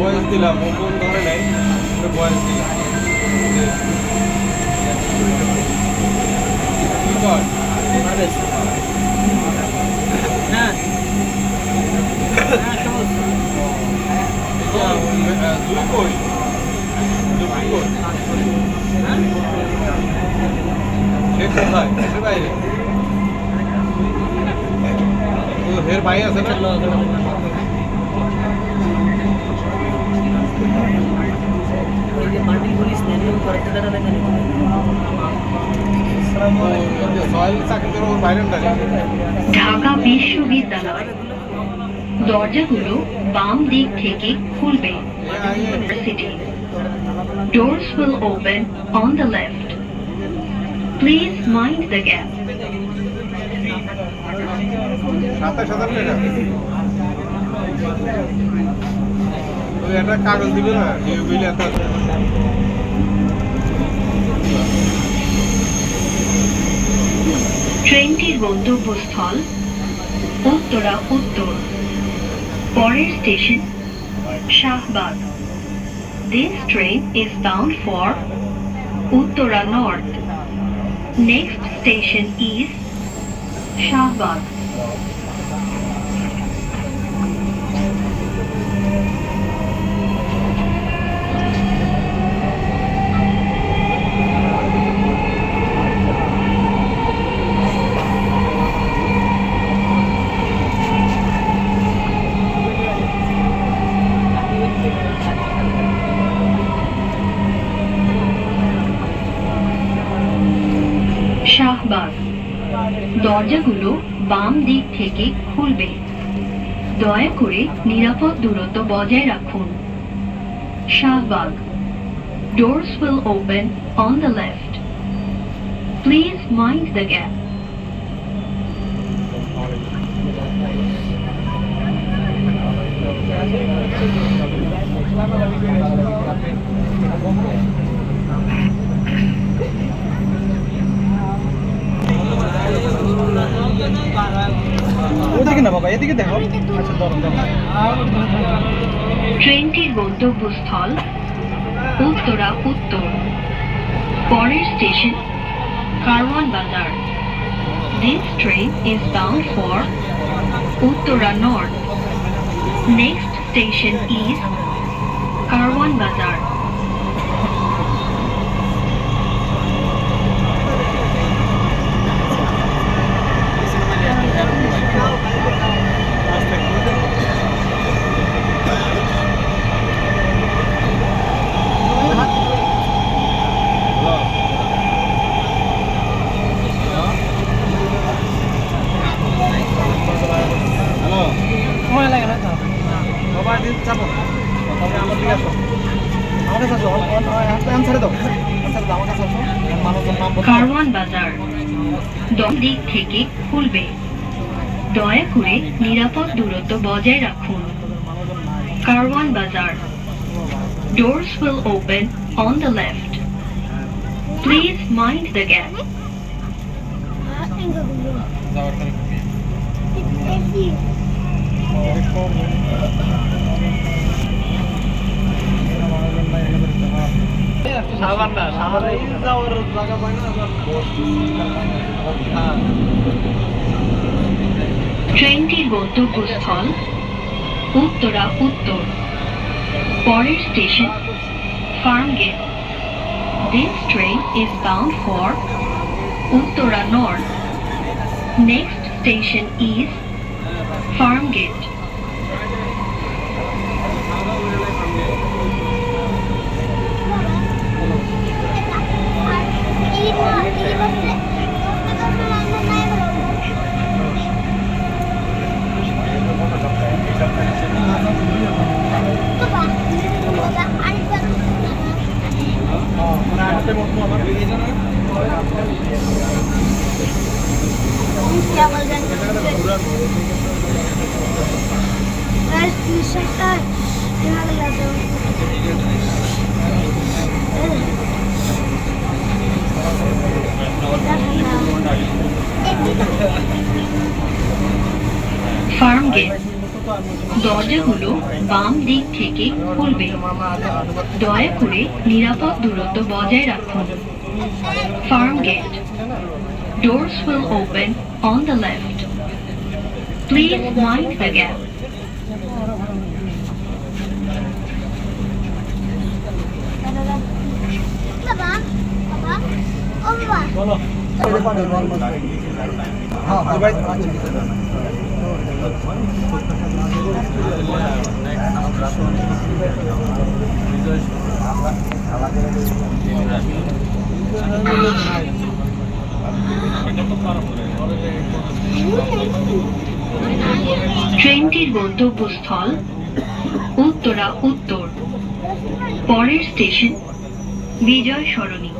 বয়স দিলাম ও ফোন ধরে নাই ওকে বয়স দিলাম যে, কি কর হ্যাঁ এটা, আহ, দুই কই দুই কই সে কোথায় সে বাইরে ও হের ভাই আছে না ওই যে সহেল চাকরি করে ওর বাইরে ঢাকা বিশ্ববিদ্যালয় দরজাগুলো বাম দিক থেকে খুলবে. Doors will open on the left. Please mind the gap. সাতাশ হাজার টাকা ট্রেনটির গন্তব্যস্থল উত্তরা উত্তর। পরের station Shahbag. This train is bound for Uttara north next station is Shahbag. দরজাগুলো বাম দিক থেকে খুলবে। দয়া করে নিরাপদ দূরত্ব বজায় রাখুন। Shahbag. Doors will open on the left please mind the gap ওদিকে না বাবা, এদিকে দেখো আচ্ছা ট্রেনটির গন্তব্যস্থল উত্তরা, উত্তর পরের স্টেশন, কারওয়ান বাজার This train is bound for Uttara North. Next station is Karwan Bazar. বাবা দিন চাপো। তবে আমার দিকে আসো। আমার কাছে আসো। অ্যান্সারে দাও। অ্যান্সারে আমার কাছে আসো। মানুষজন নাম কারওয়ান বাজার। দম দিক থেকে খুলবে। দয়া করে নিরাপদ দূরত্ব বজায় রাখুন। কারওয়ান বাজার। Doors will open on the left. Please mind the gap. যাওয়ার তারিখ সাবান না সাবান এই যাওয়ার জায়গা পাই না হ্যাঁ ট্রেনটির গন্তব্যস্থল উত্তরা উত্তর পরের station Farmgate This train is bound for Uttara North. Next station is farm gate. Farmgate. Farmgate. দরজাগুলো বাম দিক থেকে খুলবে দয়া করে নিরাপদ দূরত্ব বজায় রাখুন Farmgate Doors will open on the left. Please mind the gap. ট্রেনটির গন্তব্যস্থল উত্তরা উত্তর পরের station Bijoy Sarani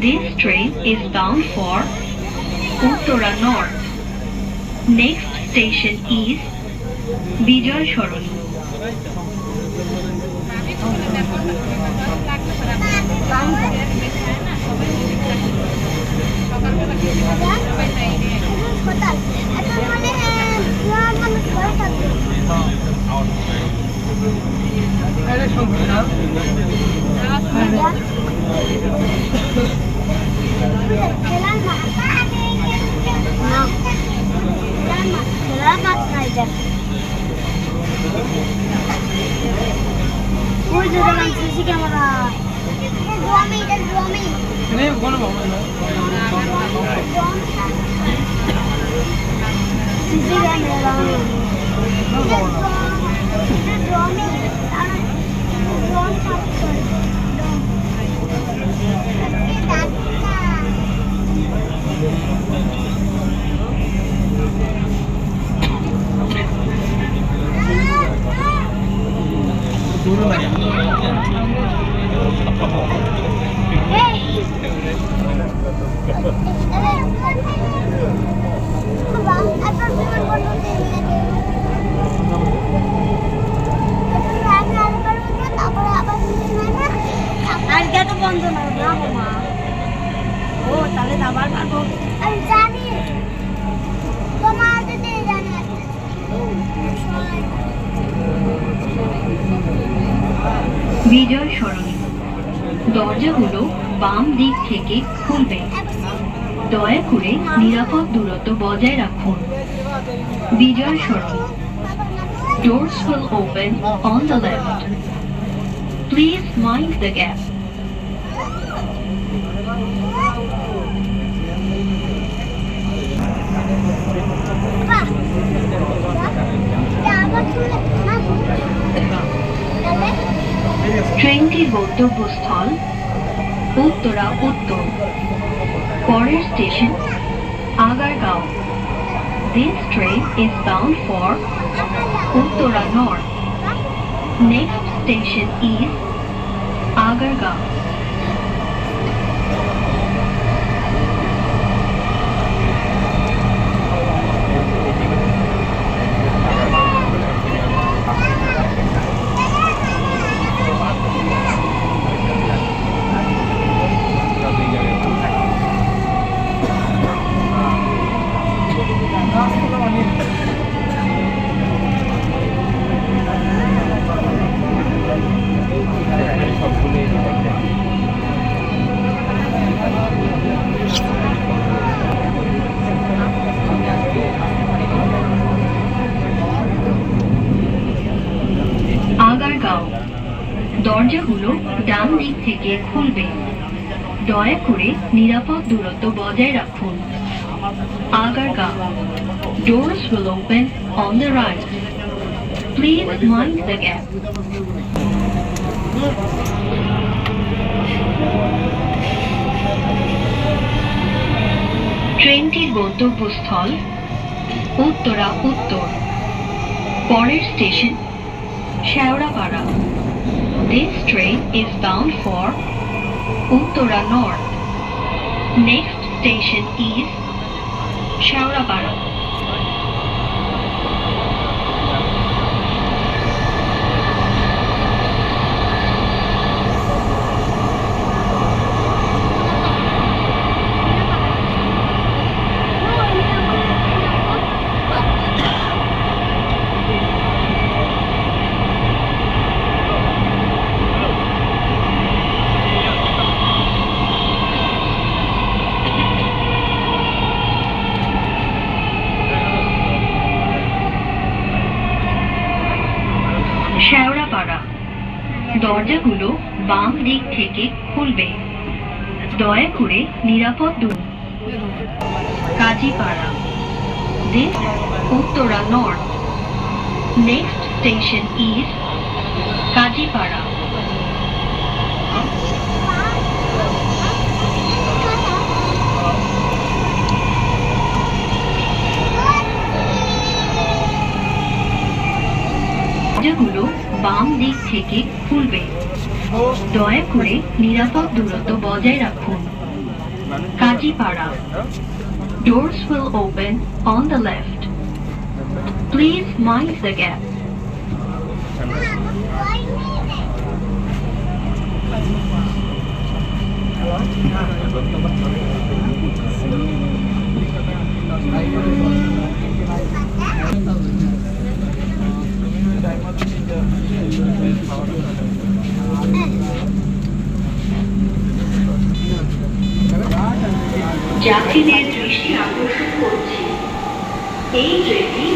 This train is bound for Uttora North. Next station is Bijoy Sharoni. হাসপাতাল Ne konu mu? Sizi ben de খেলার মাঠ তো বন্ধ না মা বিজয় সরণি দরজাগুলো বাম দিক থেকে খুলবে দয়া করে নিরাপদ দূরত্ব বজায় রাখুন বিজয় সরণি Doors will open on the left. Please mind the gap. আবার তুলে না তাহলে ট্রেনটির গন্তব্যস্থল উত্তরা উত্তর পরের station Agargaon This train is bound for Uttara North. Next station is Agargaon. থেকে খুলবে। দয়া করে নিরাপদ দূরত্ব বজায় রাখুন। Agargaon Doors will open on the right. Please mind the gap. ট্রেনটির গন্তব্যস্থল উত্তরা উত্তর। পরের station, Shewrapara. This train is bound for Uttara North. Next station is Shaurapara. দরজাগুলো বাম দিক থেকে খুলবে। দয়া করে নিরাপদ দূর। Kazipara. This Uttara north next station is Kazipara দরজাগুলো বাম ব্যাগটি খুলবে। দয়া করে নিরাপদ দূরত্ব বজায় রাখুন। Kazipara. Doors will open on the left please mind the gap যাত্রীদের দৃষ্টি আকর্ষণ করছি। এই ট্রেনটি